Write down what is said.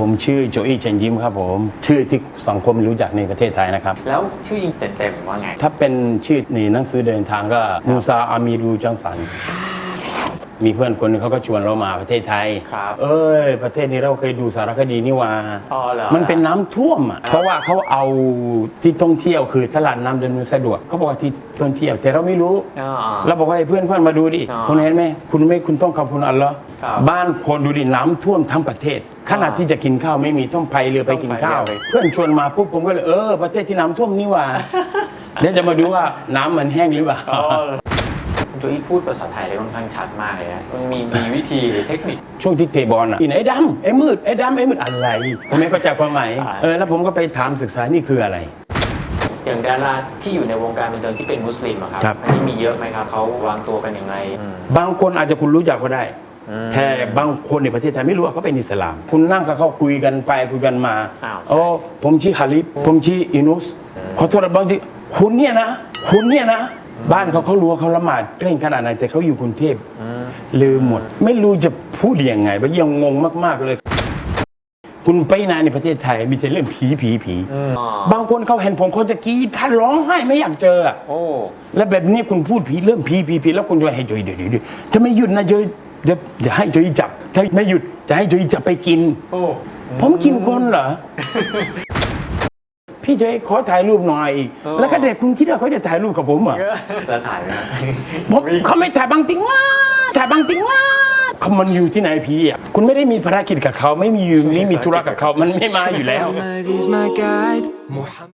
ผมชื่อโจอี้เชนยิมครับผมชื่อที่สังคมรู้จักในประเทศไทยนะครับ แล้วชื่อจริงเต็มๆว่าไง ถ้าเป็นชื่อในหนังสือเดินทางก็มูซาอามีรูจังสัน มีเพื่อนคนหนึงเขาก็ชวนเรามาประเทศไทย ครับเอ้ย ประเทศนี้เราเคยดูสารคดีนี่หว่าอ๋อเหรอ มันเป็นน้ำท่วมอะเพราะว่าเขาเอาที่ท่องเที่ยวคือตลาดน้ำเดินเมืองสะดวกเขาบอกว่าที่ท่องเที่ยวแต่เราไม่รู้อ่าเราบอกว่าให้เพื่อนเพื่อนมาดูดิ อ๋อคุณเห็นไหมคุณไม่คุณต้องขอบคุณอัลลอฮ์ครับบ้านคนดูดิน้ำท่วมทั้งประเทศขนาดที่จะกินข้าวไม่มีต้องพายเรือไปกินข้าว ต้องพายเรือไป เพื่อนชวนมาปุ๊บผมก็เลยเออประเทศที่น้ำท่วมนี่หว่า เดี๋ยวจะมาดูว่าน้ำมันแห้งหรือเปล่า อ๋อคุณโจอี้พูดภาษาไทยได้ค่อนข้างชัดมากเลยนะมันมีมีวิธีหรือเทคนิค ช่วงที่เตะบอลอะกินไอ้ดำไอ้มืดไอ้ดำไอ้มืดอะไรผมไม่เข้าใจความหมายอ่าเออแล้วผมก็ไปถามศึกษานี่คืออะไร อย่างดาราที่อยู่ในวงการบันเทิงที่เป็นมุสลิมอะครับครับ อันนี้มีเยอะไหมครับเขาวางตัวกันยังไง บางคนอาจจะคุณรู้จักก็ได้แต่บางคนในประเทศไทยไม่รู้ว่าเขาเป็นอิสลาม คุณนั่งกับเขาคุยกันไปคุยกันมาอ้าว โอ้ผมชื่อฮาริฟผมชื่ออินุสขอโทษนะบางทีคุณเนี่ยนะ คุณเนี่ยนะ บ้านเขาเขารู้ว่าเขาละหมาดเร่งขนาดไหนแต่เขาอยู่กรุงเทพลืมหมด ไม่รู้จะพูดยังไงบางยังงงมากๆเลย คุณไปไหนในประเทศไทยมีแต่เรื่องผีผีผีอ๋อบางคนเขาเห็นผมเขาจะกรีดท่านร้องไห้ไม่อยากเจออะโอ้แล้วแบบนี้คุณพูดผีเริ่มผีผีผีแล้วคุณจะให้จอยเดี๋ยวเดี๋ยวเดี๋ยวถ้าไม่หยุดนะจอยเดี๋ยวจะให้จอยจับ ถ้าไม่หยุดจะให้จอยจับไปกินโอ้ผมกินคนเหรอ พี่จอยขอถ่ายรูปหน่อยอีกแล้วก็เด็กคุณคิดว่าเขาจะถ่ายรูปกับผมเหรอแล้วถ่ายไหมครับผมเขาไม่ถ่ายบางจริงว่าถ่ายบางจริงว่าเขามันอยู่ที่ไหนพี่อะคุณไม่ได้มีภารกิจกับเขาไม่มีอยู่ไม่มีธุระกับเขามันไม่มาอยู่แล้ว Muhammad is my guide. Muhammad